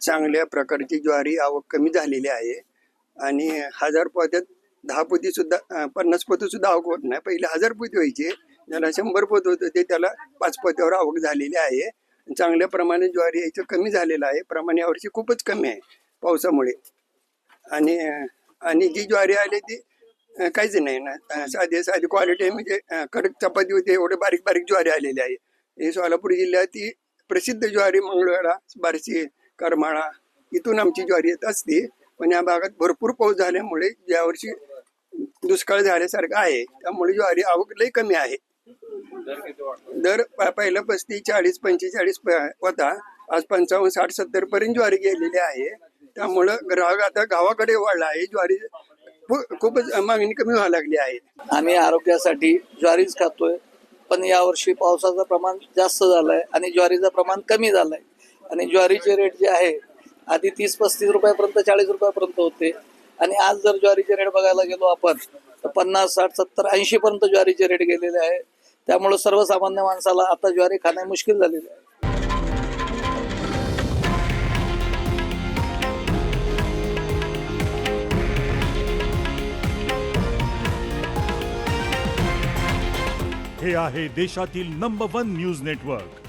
चांगल्या प्रकारची ज्वारी आवक कमी झालेली आहे. आणि हजार पोत्यात दहा पोती सुद्धा पन्नास पोतं सुद्धा आवक होत नाही. पहिले हजार पोती व्हायचे ज्याला शंभर पोत होतं ते त्याला पाच पोत्यावर आवक झालेली आहे. चांगल्या प्रमाणे ज्वारी यायचं कमी झालेलं आहे. प्रमाण यावर्षी खूपच कमी आहे पावसामुळे. आणि आणि जी ज्वारी आली ती काहीच नाही ना. साधी साधी क्वालिटी म्हणजे कडक चपाती होते एवढे बारीक बारीक ज्वारी आलेली आहे. हे सोलापूर जिल्ह्यात ती प्रसिद्ध ज्वारी मंगळवेळा बारशी करमाळा इथून आमची ज्वारी येत असते. पण या भागात भरपूर पाऊस झाल्यामुळे यावर्षी दुष्काळ झाल्यासारखं आहे. त्यामुळे ज्वारी आवक लई कमी आहे. दर पहिलं पस्तीस चाळीस पंचेचाळीस होता. आज पंचावन्न साठ सत्तर पर्यंत ज्वारी गेलेली आहे. त्यामुळं ग्राहक आता गावाकडे वाढला आहे. ज्वारी खूपच मागणी कमी व्हायला लागली आहे. आम्ही आरोग्यासाठी ज्वारीच खातोय. पण यावर्षी पावसाचं प्रमाण जास्त झालंय आणि ज्वारीचं प्रमाण कमी झालंय. आणि ज्वारीचे रेट जे आहे आधी तीस पस्तीस रुपयापर्यंत चाळीस रुपयापर्यंत होते. आणि आज जर ज्वारीचे रेट बघायला गेलो आपण तर पन्नास साठ सत्तर ऐंशी पर्यंत ज्वारीचे रेट गेलेले आहे. त्यामुळे सर्वसामान्य माणसाला आता ज्वारी खाणे मुश्किल झालेले आहे. हे आहे देशातील नंबर वन न्यूज नेटवर्क